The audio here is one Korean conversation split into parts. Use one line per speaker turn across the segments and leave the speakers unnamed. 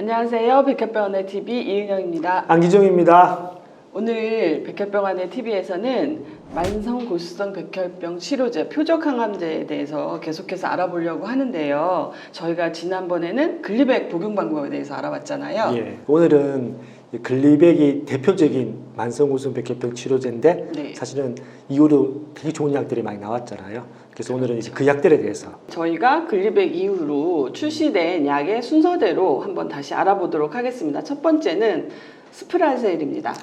안녕하세요. 백혈병원의 TV 이은영입니다.
안기정입니다.
오늘 백혈병원의 TV에서는 만성 고수성 백혈병 치료제 표적 항암제에 대해서 계속해서 알아보려고 하는데요. 저희가 지난번에는 글리백 복용 방법에 대해서 알아봤잖아요.
예, 오늘은 이 글리백이 대표적인 만성우선 백혈병 치료제인데
네.
사실은 이후로 되게 좋은 약들이 많이 나왔잖아요. 그래서 오늘은 이제 그 약들에 대해서
저희가 글리백 이후로 출시된 약의 순서대로 한번 다시 알아보도록 하겠습니다. 첫 번째는 스프라셀입니다.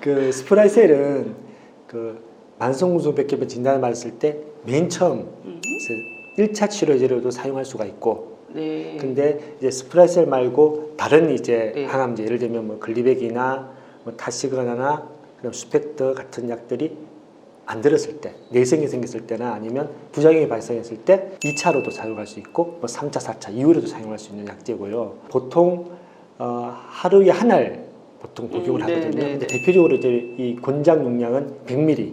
그 스프라이셀은 그 만성우선 백혈병 진단을 받았을 때 맨 처음
음.
1차 치료제로도 사용할 수가 있고
네.
근데 이제 스프라이셀 말고 다른 이제
네.
항암제 예를 들면 뭐 글리백이나 뭐 타시그라나 그다음 수펙터 같은 약들이 안 들었을 때 내성이 생겼을 때나 아니면 부작용이 발생했을 때 2차로도 사용할 수 있고 뭐 3차, 4차 이후로도 사용할 수 있는 약제고요. 보통 어, 하루에 한 알 보통 복용을
음, 네,
하거든요.
네,
근데
네.
대표적으로 이제 이 권장 용량은 100ml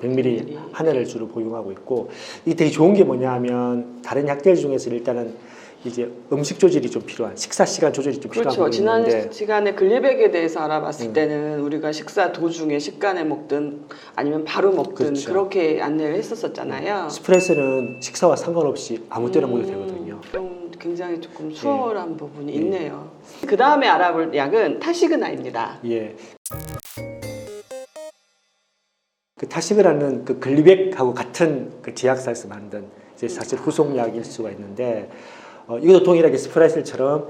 100ml
100ml.
하나를 주로 복용하고 있고 이게 되게 좋은 게 뭐냐 하면 다른 약들 중에서 일단은 이제 음식 조절이 좀 필요한 식사 시간 조절이 좀 필요한
그렇죠.
부분이
지난
있는데
시간에 글리백에 대해서 알아봤을
음.
때는 우리가 식사 도중에 식간에 먹든 아니면 바로 먹든
그렇죠.
그렇게 안내를 했었었잖아요.
스프레스는 식사와 상관없이 아무 때나 먹어도
음,
되거든요.
좀 굉장히 조금 수월한 부분이
네.
있네요. 그 다음에 알아볼 약은 타시그나입니다.
예. 그 타시그라는 그 글리백하고 같은 그 제약사에서 만든 이제 사실 후속약일 수가 있는데 어, 이것도 동일하게 스프라이슬처럼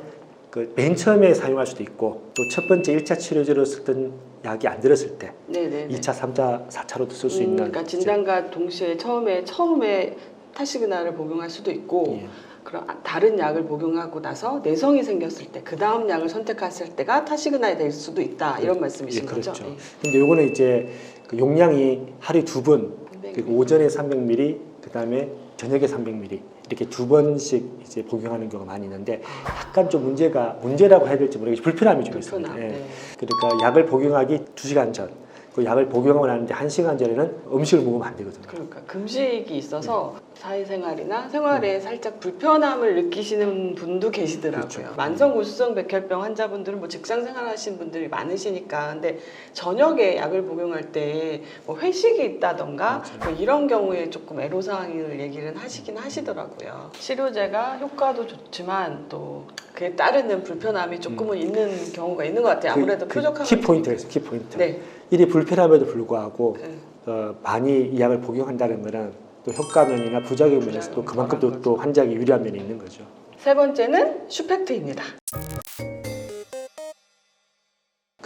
그 맨 처음에 사용할 수도 있고 또 첫 번째 1차 치료제로 쓰던 약이 안 들었을 때
네네.
2차, 3차, 4차로도 쓸수 있는
그러니까 진단과 동시에 처음에 처음에 타시그나를 복용할 수도 있고
예.
그런 아- 다른 약을 복용하고 나서 내성이 생겼을 때 그 다음 약을 선택했을 때가 타시그나에 될 수도 있다 이런 말씀이신
예, 그렇죠.
거죠?
근데 요거는 이제 그 용량이 하루에 두 번,
네.
그리고 오전에 300ml, 그 다음에 저녁에 300ml 이렇게 두 번씩 이제 복용하는 경우가 많이 있는데 약간 좀 문제가 문제라고 해야 될지 모르겠지만 불편함이 좀 있습니다.
불편함.
예.
네.
그러니까 약을 복용하기 2시간 전, 그 약을 복용하고 나는데 1시간 전에는 음식을 먹으면 안 되거든요.
그러니까 금식이 있어서
네.
사회생활이나 생활에 살짝 불편함을 느끼시는 분도 계시더라고요.
그렇죠.
만성 고수성 백혈병 환자분들은 뭐 직장 생활하시는 분들이 많으시니까 근데 저녁에 약을 복용할 때 뭐 회식이 있다던가. 뭐 이런 경우에 조금 애로사항을 얘기를 하시긴 하시더라고요. 치료제가 효과도 좋지만 또 그에 따르는 불편함이 조금은 있는 경우가 있는 것 같아요. 아무래도
음. 그, 키 포인트가 있어요. 키 포인트.
네.
이리 불편함에도 불구하고
네.
어, 많이 이 약을 복용한다는 거는 또 효과면이나 부작용 면에서 또 그만큼 또, 또 환자에게 유리한 면이 있는 거죠.
세 번째는 슈펙트입니다.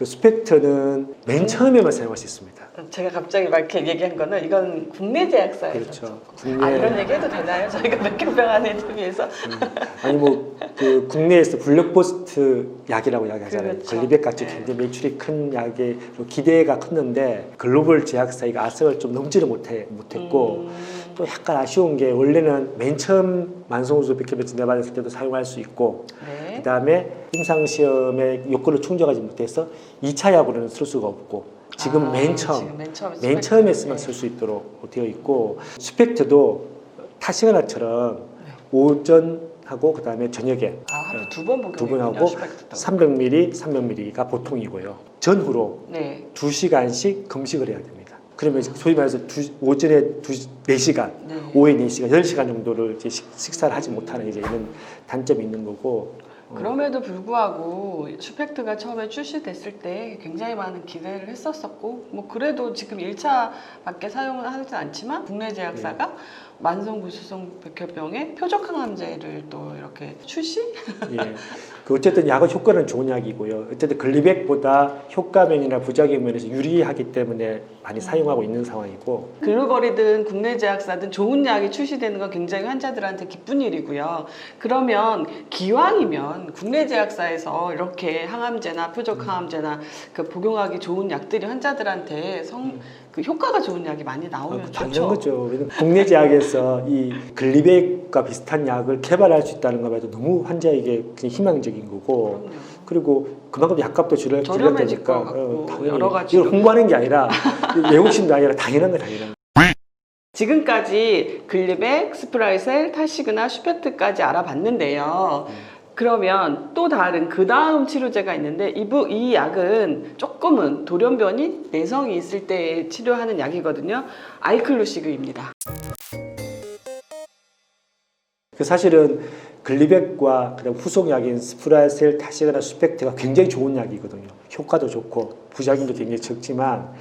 그 스펙터는 맨 처음에만 사용할 수 있습니다.
제가 갑자기 막 이렇게 얘기한 거는 이건 국내 제약사에서
그렇죠.
아 이런 얘기 해도 되나요? 저희가 백혈병 안에 TV에서
음. 아니 뭐 그 국내에서 블록버스트 약이라고 이야기하잖아요.
그렇죠.
걸리백 같이
네.
굉장히 매출이 큰 약에 기대가 컸는데 글로벌 제약사가 아성을 좀 넘지를 못해 못했고
음,
또 약간 아쉬운 게 원래는 맨 처음 만성우수 백혈병 진단받았을 때도 사용할 수 있고
네.
그다음에 임상 시험에 요건을 충족하지 못해서 2차 약으로는 쓸 수가 없고 지금
아,
맨 처음
지금 맨 처음
맨 처음에서만
네.
쓸수 있도록 되어 있고 스펙트도 타시거나처럼
네.
오전 하고 그다음에 저녁에
아 하루 두번 복용이군요.
두 번 하고
슈펙트도.
300ml, 300ml가 보통이고요. 전후로
네.
2시간씩 금식을 해야 됩니다. 그러면 소위 말해서 두, 오전에 두, 4시간,
네.
오후에 4시간, 10시간 정도를 이제 식, 식사를 하지 못하는 이제 이런 단점이 있는 거고 어,
그럼에도 불구하고 슈펙트가 처음에 출시됐을 때 굉장히 많은 기대를 했었었고 뭐 그래도 지금 1차밖에 사용은 하지 않지만 국내 제약사가
네.
만성 구수성 백혈병의 표적 항암제를 또 이렇게 출시?
예. 그 어쨌든 약은 효과는 좋은 약이고요. 어쨌든 글리백보다 효과면이나 부작용 면에서 유리하기 때문에 많이 사용하고 있는 상황이고
글로벌이든 국내 제약사든 좋은 약이 출시되는 건 굉장히 환자들한테 기쁜 일이고요. 그러면 기왕이면 국내 제약사에서 이렇게 항암제나 표적 항암제나 그 복용하기 좋은 약들이 환자들한테 성, 그 효과가 좋은 약이 많이
어,
나오면
당연한
좋죠.
거죠. 국내 제약에서 이 글리백과 비슷한 약을 개발할 수 있다는 것만 해도 너무 환자에게 희망적인 거고
그럼요.
그리고 그만큼 약값도 줄여
저렴해질
줄였다니까
것 같고
당연히
여러 가지로.
이걸 홍보하는 게 아니라 외국심도 아니라 당연한 거 당연한 거.
지금까지 글리백, 스프라이셀, 타시그나, 슈펙트까지 알아봤는데요. 그러면 또 다른 그 다음 치료제가 있는데 이, 부, 이 약은 조금은 돌연변이 내성이 있을 때 치료하는 약이거든요. 아이클루시그입니다.
그 사실은 글리백과 그다음 후속약인 스프라셀, 타시거나 수펙트가 굉장히 좋은 약이거든요. 효과도 좋고 부작용도 굉장히 적지만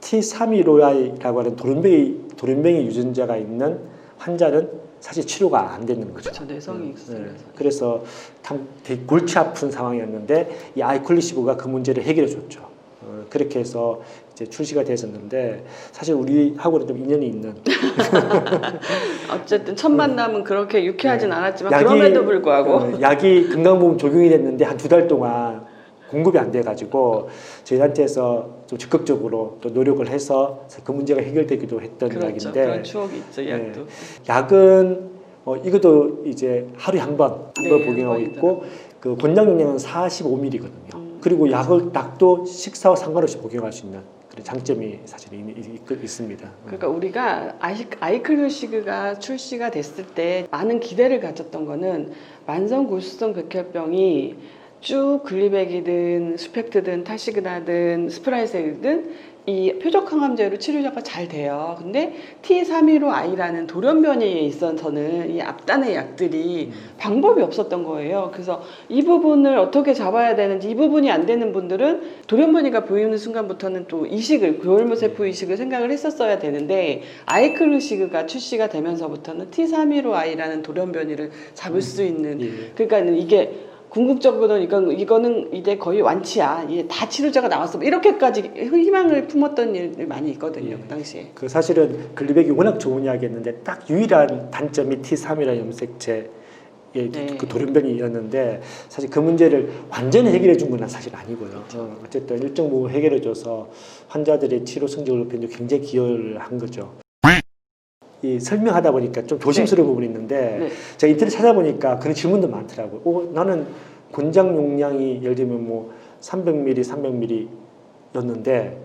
T315I라고 하는 돌연변이 돌연변이 유전자가 있는 환자는 사실 치료가 안 되는 거죠.
그렇죠. 내성이 있어서.
네. 그래서 참 되게 골치 아픈 상황이었는데 이 아이클리시브가 그 문제를 해결해 줬죠. 어, 그렇게 해서 이제 출시가 됐었는데 사실 우리하고는 좀 인연이 있는
어쨌든 첫 만남은 그렇게 유쾌하진
네.
않았지만
약이-
그럼에도 불구하고
어, 약이 건강보험 적용이 됐는데 한 두 달 동안 공급이 안 돼가지고 저희한테서 좀 적극적으로 또 노력을 해서 그 문제가 해결되기도 했던
그렇죠.
약인데
그런 추억이 있죠. 이
네.
약도.
약은 어, 이것도 이제 하루에 한번 한번
네,
복용하고
한
있고 그 권장 용량은 45ml거든요.
음.
그리고 약을 약도 식사와 상관없이 복용할 수 있는 그런 장점이 사실 있, 있습니다.
그러니까 우리가 아이, 아이클루시그가 출시가 됐을 때 많은 기대를 가졌던 거는 만성 골수성 백혈병이 쭉 글리백이든 스펙트든 타시그나든 스프라이셀이든 이 표적 항암제로 치료가 잘 돼요. 근데 T315I라는 돌연변이에 있어서는 이 앞단의 약들이 방법이 없었던 거예요. 그래서 이 부분을 어떻게 잡아야 되는지 이 부분이 안 되는 분들은 돌연변이가 보이는 순간부터는 또 이식을 교혈모세포 이식을 생각을 했었어야 되는데 아이클루시그가 출시가 되면서부터는 T315I라는 돌연변이를 잡을 수 있는
예.
그러니까 이게 궁극적으로는 이건 이거는 이제 거의 완치야. 이게 다 치료자가 나왔어. 이렇게까지 희망을 품었던 일들 많이 있거든요.
예.
그 당시에.
그 사실은 글리백이 워낙 좋은 약이었는데 딱 유일한 단점이 T3이라는 염색체의
네.
그 돌연변이였는데 사실 그 문제를 완전히 해결해 준 건 사실 아니고요.
그렇죠.
어, 어쨌든 일정 부분 해결해 줘서 환자들의 치료 성적을 높이는 데 굉장히 기여를 한 거죠. 이 설명하다 보니까 좀 조심스러운 부분이 있는데
네.
제가 인터넷 찾아보니까 그런 질문도 많더라고요. 어, 나는 권장 용량이 예를 들면 뭐 300ml, 300ml였는데
네.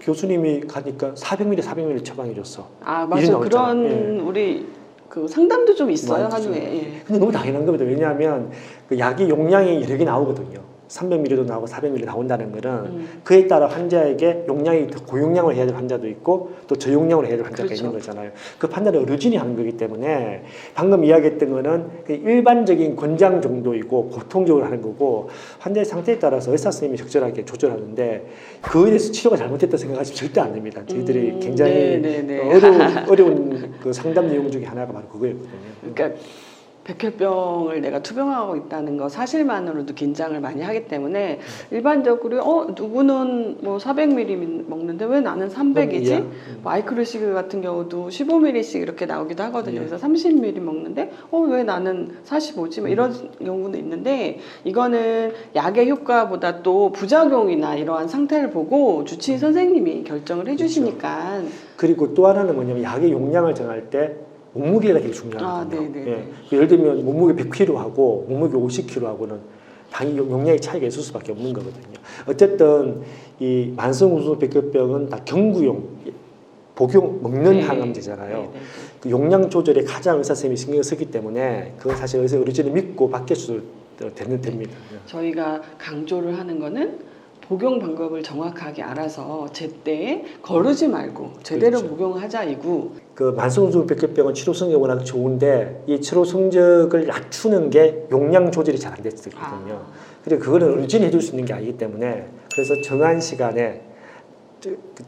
교수님이 가니까 400ml, 400ml 처방해 줬어.
아.
나왔잖아.
그런 우리 그 상담도 좀 있어요. 한우에. 예.
근데 너무 당연한 겁니다. 왜냐하면 그 약이 용량이 여러 개 나오거든요. 300ml도 나오고 400ml 나온다는 거는
음.
그에 따라 환자에게 용량이 더 고용량으로 해야 될 환자도 있고 또 저용량으로 해야 될 환자가
그렇죠.
있는 거잖아요. 그 판단을 어르신이 하는 거기 때문에 방금 이야기했던 거는 그 일반적인 권장 정도이고 보통적으로 하는 거고 환자의 상태에 따라서 의사 선생님이 적절하게 조절하는데 그에 대해서 치료가 잘못됐다 생각하시면 절대 안 됩니다. 저희들이
음,
굉장히
네, 네, 네.
어려운 어려운 그 상담 내용 중에 하나가 바로 그거였거든요.
그러니까 백혈병을 내가 투병하고 있다는 거 사실만으로도 긴장을 많이 하기 때문에 일반적으로 어 누구는 뭐 400ml 먹는데 왜 나는 300이지?
이야.
마이크로시그 같은 경우도 15ml씩 이렇게 나오기도 하거든요.
예.
그래서 30ml 먹는데 어 왜 나는 45지? 뭐 이런 경우도 있는데 이거는 약의 효과보다 또 부작용이나 이러한 상태를 보고 주치의 선생님이 결정을 해주시니까
그리고 또 하나는 뭐냐면 약의 용량을 정할 때 몸무게가 되게
아,
중요하거든요.
네, 네,
예.
네.
예를 들면 몸무게 100kg하고 몸무게 50kg하고는 당연히 용- 용량의 차이가 있을 수밖에 없는 거거든요. 어쨌든 이 만성 우수 백혈병은 다 경구용 복용 먹는
네.
항암제잖아요.
네, 네, 네.
그 용량 조절에 가장 의사 선생님이 신경을 쓰기 때문에 그건 사실 의사 의료진을 믿고 맡겨도 되는 됩니다. 예.
저희가 강조를 하는 거는 복용 방법을 정확하게 알아서 제때 거르지 말고 제대로
그렇죠.
복용하자 이고
그 만성우수 백혈병은 치료 성적이 워낙 좋은데 이 치료 성적을 낮추는 게 용량 조절이 잘 안 됐거든요.
아.
그리고 그거는 의진이 해줄 수 있는 게 아니기 때문에 그래서 정한 시간에 저-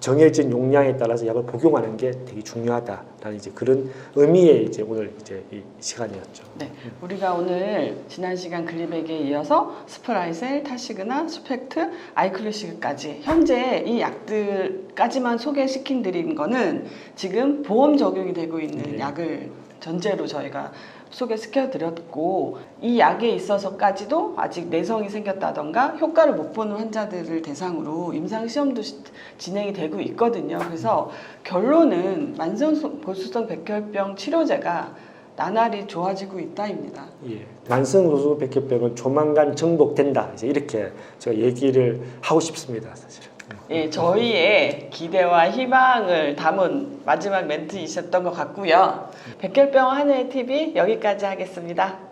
정해진 용량에 따라서 약을 복용하는 게 되게 중요하다라는 이제 그런 의미의 이제 오늘 이제 이 시간이었죠.
네, 우리가 오늘 지난 시간 글리백에 이어서 스프라이셀, 타시그나, 스펙트, 아이클루시그까지 현재 이 약들까지만 소개시킨 드린 거는 지금 보험 적용이 되고 있는
네.
약을 전제로 저희가 소개시켜 드렸고 이 약에 있어서까지도 아직 내성이 생겼다던가 효과를 못 보는 환자들을 대상으로 임상 시험도 시- 진행이 되고 있거든요. 그래서 결론은 만성 골수성 백혈병 치료제가 나날이 좋아지고 있다입니다.
예. 만성우수 백혈병은 조만간 정복된다. 이제 이렇게 제가 얘기를 하고 싶습니다, 사실은.
예, 저희의 기대와 희망을 담은 마지막 멘트이셨던 것 같고요. 백혈병 한해 TV 여기까지 하겠습니다.